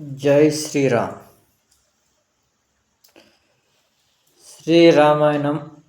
జై శ్రీరామ్. శ్రీరామాయణం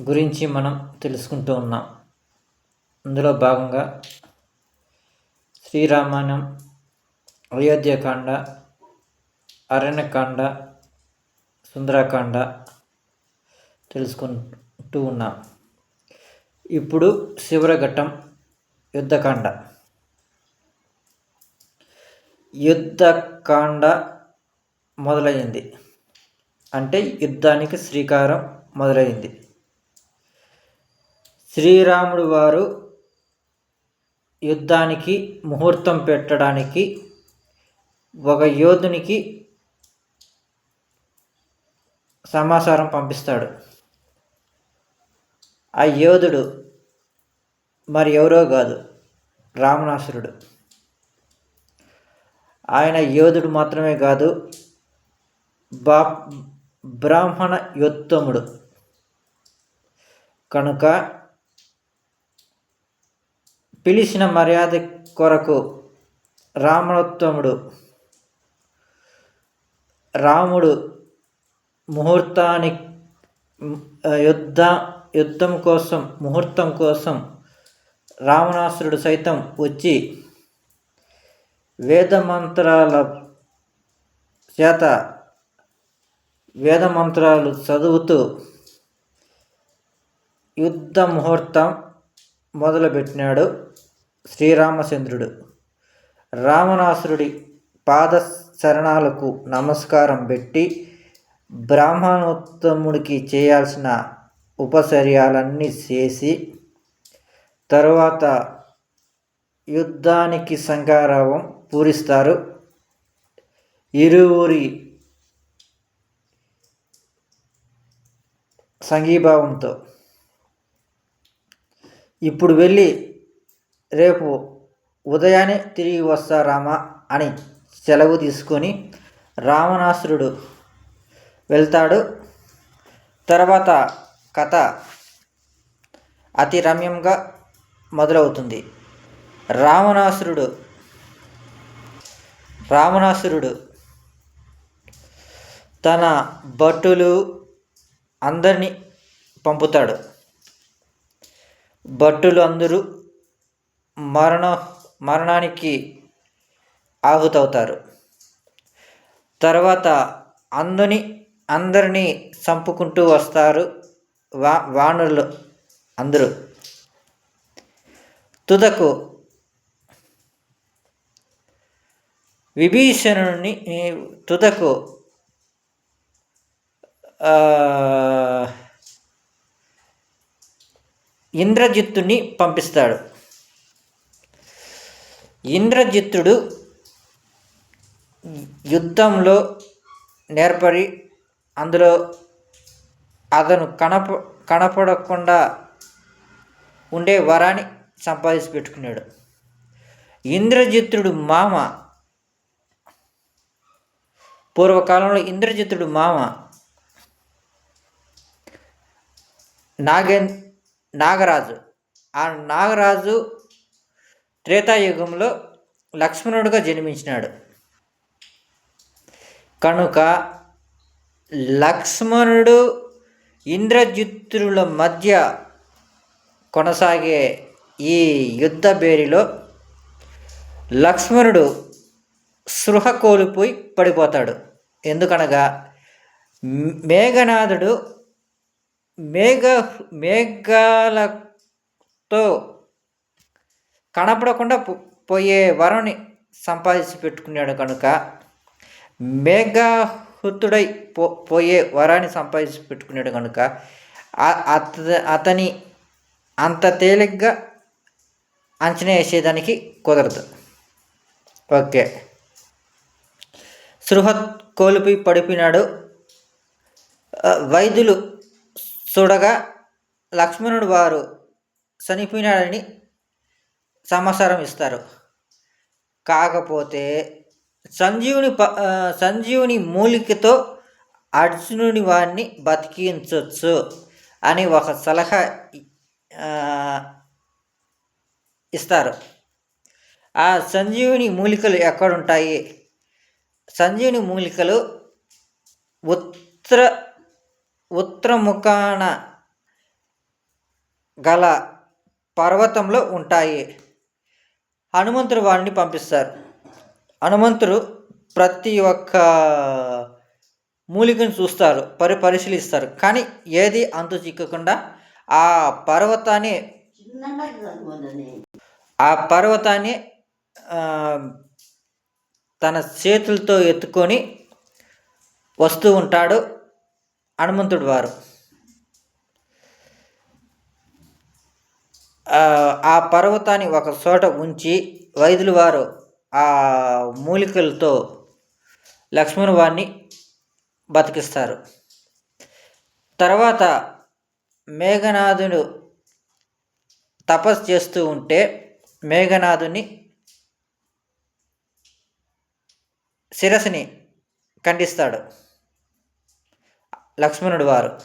గురించి మనం తెలుసుకుంటూ ఉన్నాం. అందులో భాగంగా శ్రీరామాయణం అయోధ్యకాండ అరణ్యకాండ సుందరకాండ తెలుసుకుంటూ ఉన్నాం. ఇప్పుడు శివరఘట్టం యుద్ధకాండ. యుద్ధకాండ మొదలైంది. అంటే యుద్ధానికి శ్రీకారం మొదలైంది. శ్రీరాముడు వారు యుద్ధానికి ముహూర్తం పెట్టడానికి ఒక యోధునికి సమాచారం పంపిస్తాడు. ఆ యోధుడు మరి ఎవరో కాదు రావణాసురుడు. ఆయన యోధుడు మాత్రమే కాదు బా బ్రాహ్మణ యోత్తముడు. కనుక పిలిచిన మర్యాద కొరకు రామణోత్తముడు రాముడు ముహూర్తాని యుద్ధ యుద్ధం కోసం ముహూర్తం కోసం రావణాసురుడు సైతం వచ్చి వేదమంత్రాల చేత వేదమంత్రాలు చదువుతూ యుద్ధ ముహూర్తం మొదలుపెట్టినాడు శ్రీరామచంద్రుడు. రావణాసురుడి పాద శరణాలకు నమస్కారం పెట్టి బ్రాహ్మణోత్తముడికి చేయాల్సిన ఉపచర్యాలన్నీ చేసి తరువాత యుద్ధానికి సంగారావం పూరిస్తారు. ఇరువురి సంఘీభావంతో. ఇప్పుడు వెళ్ళి రేపు ఉదయాన్నే తిరిగి వస్తారామా అని సెలవు తీసుకొని రావణాసురుడు వెళ్తాడు. తర్వాత కథ అతి రమ్యంగా మొదలవుతుంది. రావణాసురుడు రావణాసురుడు తన భటులు అందరినీ పంపుతాడు. భటులు అందరూ మరణ మరణానికి ఆహుతవుతారు. తర్వాత అందుని అందరినీ చంపుకుంటూ వస్తారు వా వానరులు అందరూ. తుదకు విభీషణుని తుదకు ఇంద్రజిత్తుని పంపిస్తాడు. ఇంద్రజిత్తుడు యుద్ధంలో నేర్పడి అందులో అతను కనప కనపడకుండా ఉండే వరాన్ని సంపాదించి పెట్టుకున్నాడు. ఇంద్రజిత్తుడు మామ పూర్వకాలంలో ఇంద్రజిత్తుడు మామ నాగే నాగరాజు. ఆ నాగరాజు త్రేతాయుగంలో లక్ష్మణుడుగా జన్మించినాడు. కనుక లక్ష్మణుడు ఇంద్రజిత్తుల మధ్య కొనసాగే ఈ యుద్ధ బేరిలో లక్ష్మణుడు సృహ కోల్పోయి పడిపోతాడు. ఎందుకనగా మేఘనాథుడు మేఘ మేఘాలతో కనపడకుండా పోయే వరుణ్ణి సంపాదించి పెట్టుకున్నాడు కనుక మేఘాహుతుడై పో పోయే వరాన్ని సంపాదించి పెట్టుకున్నాడు కనుక అత అతని అంత తేలిగ్గా అంచనా వేసేదానికి కుదరదు. ఓకే. సృహత్ కోల్పోయి పడిపోయినాడు. వైద్యులు చూడగా లక్ష్మణుడు వారు చనిపోయినాడని సమాచారం ఇస్తారు. కాకపోతే సంజీవుని ప సంజీవుని మూలికతో అర్జునుని వారిని బతికించవచ్చు అని ఒక సలహా ఇస్తారు. ఆ సంజీవుని మూలికలు ఎక్కడుంటాయి? సంజీవుని మూలికలు ఉత్తర ఉత్తరముఖాన గల పర్వతంలో ఉంటాయి. హనుమంతుడు వారిని పంపిస్తారు. హనుమంతుడు ప్రతి ఒక్క మూలికను చూస్తారు పరి పరిశీలిస్తారు. కానీ ఏది అంతు చిక్కకుండా ఆ పర్వతాన్ని ఆ పర్వతాన్ని తన చేతులతో ఎత్తుకొని వస్తూ ఉంటాడు హనుమంతుడు వారు. ఆ, పర్వతాన్ని ఒక చోట ఉంచి వైద్యులు వారు ఆ మూలికలతో లక్ష్మణ్ వారిని బతికిస్తారు. తర్వాత మేఘనాథుడు తపస్సు చేస్తూ ఉంటే మేఘనాథుని శిరస్సుని ఖండిస్తాడు. లక్ష్మణుడు వారు.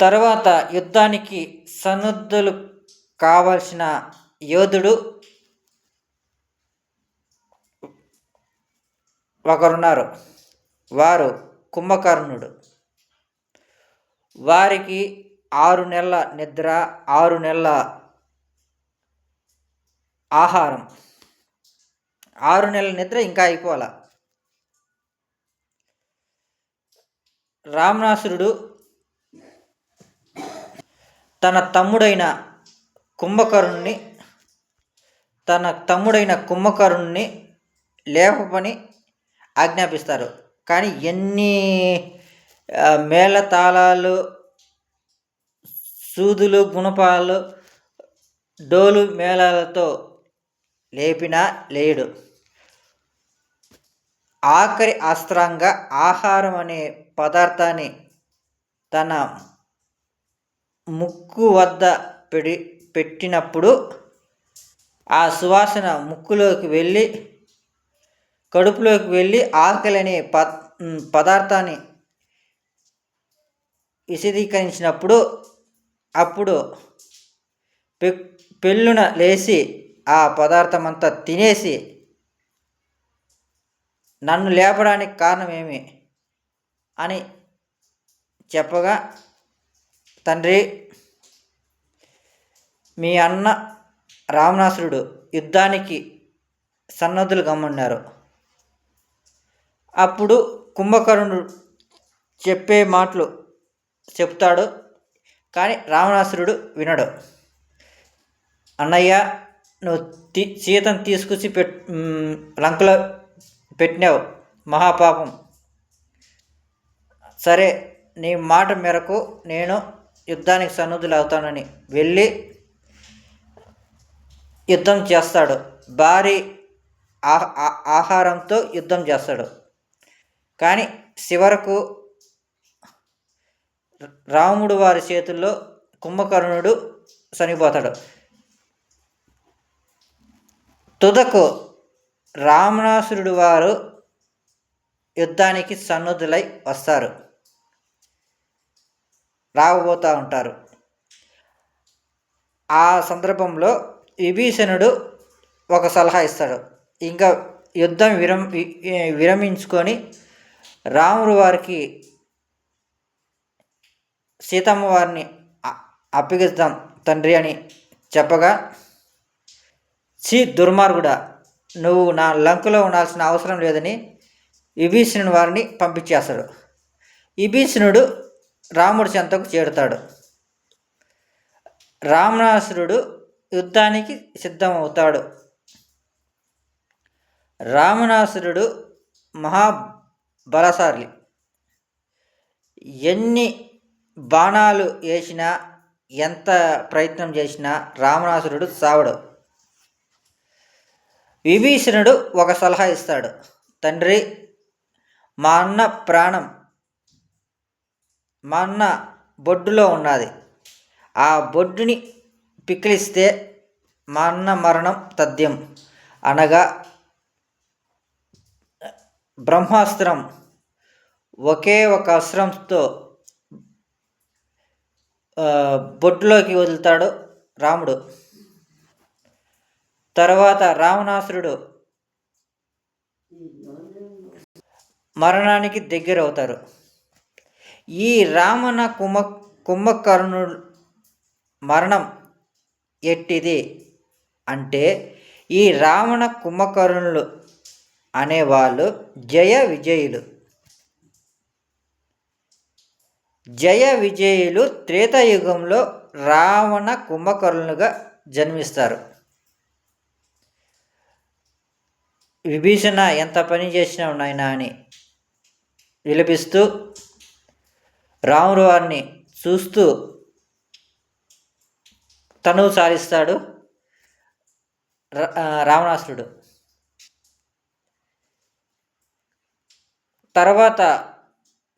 తర్వాత యుద్ధానికి సన్నద్ధులు కావలసిన యోధుడు ఒకరున్నారు. వారు కుంభకర్ణుడు. వారికి ఆరు నెలల నిద్ర ఆరు నెలల ఆహారం. ఆరు నెలల నిద్ర ఇంకా అయిపోవాల? రామనాసురుడు తన తమ్ముడైన కుంభకరుణ్ణి తన తమ్ముడైన కుంభకరుణ్ణి లేపని ఆజ్ఞాపిస్తారు. కానీ ఎన్ని మేళతాళాలు సూదులు గుణపాలు డోలు మేళాలతో లేపినా లేడు ఆఖరి అస్త్రంగా ఆహారం అనే పదార్థాన్ని తన ముక్కు వద్ద పెడి పెట్టినప్పుడు ఆ సువాసన ముక్కులోకి వెళ్ళి కడుపులోకి వెళ్ళి ఆకలి అనే ప పదార్థాన్ని విశదీకరించినప్పుడు అప్పుడు పె పెళ్ళున లేచి ఆ పదార్థం అంతా తినేసి నన్ను లేపడానికి కారణం ఏమి? అని చెప్పగా తండ్రి మీ అన్న రామనాసురుడు యుద్ధానికి సన్నద్ధులు గమ్మన్నారు. అప్పుడు కుంభకర్ణుడు చెప్పే మాటలు చెప్తాడు కానీ రావణాసురుడు వినడు. అన్నయ్య నువ్వు తీ సీతను తీసుకొచ్చి పెట్ లంకలో పెట్టినావు. మహాపాపం. సరే నీ మాట మేరకు నేను యుద్ధానికి సన్నద్ధులు అవుతానని వెళ్ళి యుద్ధం చేస్తాడు. భారీ ఆహారంతో యుద్ధం చేస్తాడు. కానీ చివరకు రాముడు వారి చేతుల్లో కుంభకర్ణుడు చనిపోతాడు. తుదకు రామణాసురుడు వారు యుద్ధానికి సన్నద్ధులై వస్తారు. రాబోతూ ఉంటారు. ఆ సందర్భంలో విభీషణుడు ఒక సలహా ఇస్తాడు. ఇంకా యుద్ధం విరం విరమించుకొని రాముడు వారికి సీతమ్మ వారిని అప్పగిస్తాం తండ్రి అని చెప్పగా సి దుర్మార్గుడా నువ్వు నా లంకలో ఉండాల్సిన అవసరం లేదని విభీషణుని వారిని పంపించేస్తాడు. విభీషణుడు రాముడి చెంతకు చేరుతాడు. రామణాసురుడు యుద్ధానికి సిద్ధమవుతాడు. రామణాసురుడు మహాబలశాలి. ఎన్ని బాణాలు వేసినా ఎంత ప్రయత్నం చేసినా రామణాసురుడు సావడు. విభీషణుడు ఒక సలహా ఇస్తాడు. తండ్రి మా అన్న ప్రాణం మా అన్న బొడ్డులో ఉన్నది. ఆ బొడ్డుని పిక్కిలిస్తే మా అన్న మరణం తథ్యం. అనగా బ్రహ్మాస్త్రం ఒకే ఒక అస్త్రంతో ఆ, బొడ్డులోకి వదులుతాడు రాముడు. తర్వాత రావణాసురుడు మరణానికి దగ్గరవుతారు. ఈ రావణ కుంభ కుంభకర్ణు మరణం ఎట్టిది అంటే ఈ రావణ కుంభకర్ణులు అనేవాళ్ళు జయ విజయులు. జయ విజయులు త్రేతాయుగంలో రావణ కుంభకర్ణులుగా జన్మిస్తారు. విభీషణ ఎంత పని చేసినావు నాయన అని విలపిస్తూ రాముడు వారిని చూస్తూ తను సారిస్తాడు రావణాసురుడు. తర్వాత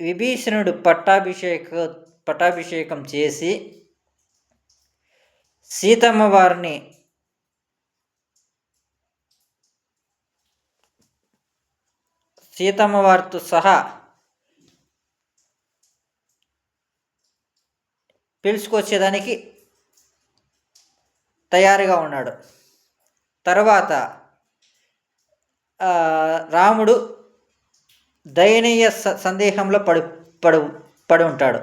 విభీషణుడు పట్టాభిషేక పట్టాభిషేకం చేసి సీతమ్మ వారిని సీతమ్మ వారితో సహా పిలుచుకొచ్చేదానికి తయారుగా ఉన్నాడు. తర్వాత రాముడు దయనీయ సందేహంలో పడి పడు పడి ఉంటాడు.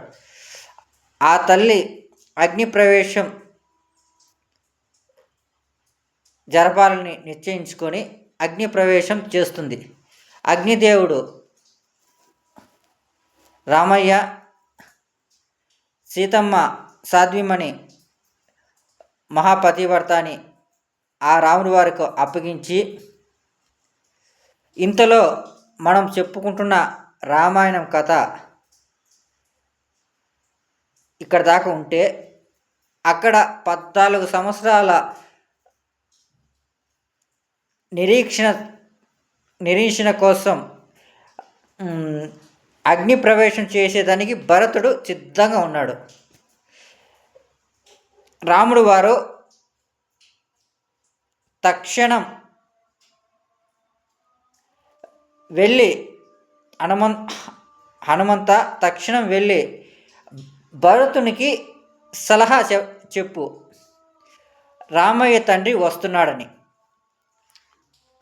ఆ తల్లి అగ్ని ప్రవేశం జరపాలని నిశ్చయించుకొని అగ్ని ప్రవేశం చేస్తుంది. అగ్నిదేవుడు. రామయ్య సీతమ్మ సాధ్విమణి మహాపతివర్త అని ఆ రాముడి వారికి అప్పగించి ఇంతలో మనం చెప్పుకుంటున్న రామాయణం కథ ఇక్కడ దాకా ఉంటే అక్కడ పద్నాలుగు సంవత్సరాల నిరీక్షణ నిరీక్షణ కోసం అగ్ని ప్రవేశం చేసేదానికి భరతుడు సిద్ధంగా ఉన్నాడు. రాముడు వారు తక్షణం వెళ్ళి హనుమన్ హనుమంత తక్షణం వెళ్ళి భరతునికి సలహా చె చెప్పు. రామయ్య తండ్రి వస్తున్నాడని.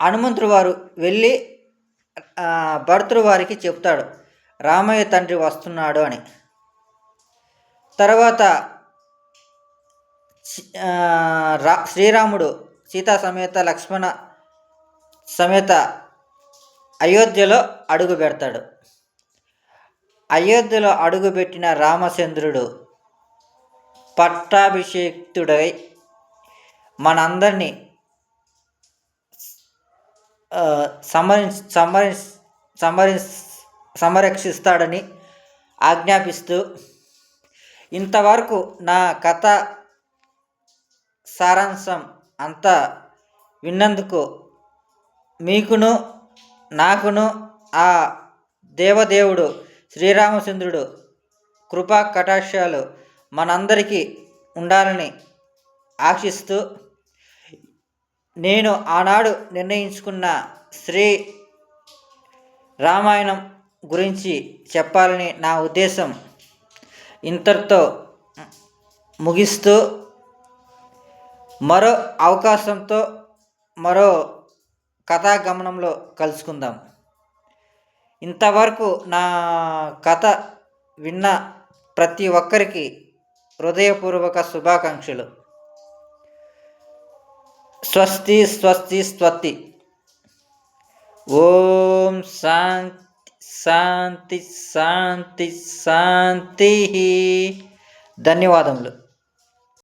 హనుమంతుడు వారు వెళ్ళి భరతుడు వారికి చెప్తాడు రామయ్య తండ్రి వస్తున్నాడు అని. తర్వాత రా శ్రీరాముడు సీతా సమేత లక్ష్మణ సమేత అయోధ్యలో అడుగు పెడతాడు. అయోధ్యలో అడుగుపెట్టిన రామచంద్రుడు పట్టాభిషేక్తుడై మనందరినీ ఆ, సంహరి సంహరి సంహరి సంరక్షిస్తాడని ఆజ్ఞాపిస్తూ ఇంతవరకు నా కథ సారాంశం అంతా విన్నందుకు మీకును నాకును ఆ దేవదేవుడు శ్రీరామచంద్రుడు కృపా కటాక్షాలు మనందరికీ ఉండాలని ఆశిస్తూ నేను ఆనాడు నిర్ణయించుకున్న శ్రీ రామాయణం గురించి చెప్పాలని నా ఉద్దేశం ఇంతటితో ముగిస్తూ మరో అవకాశంతో మరో కథాగమనంలో కలుసుకుందాం. ఇంతవరకు నా కథ విన్న ప్రతి ఒక్కరికి హృదయపూర్వక శుభాకాంక్షలు. స్వస్తి స్వస్తి స్వస్తి ఓం శాంతి శాంతి శాంతి శాంతి. ధన్యవాదములు.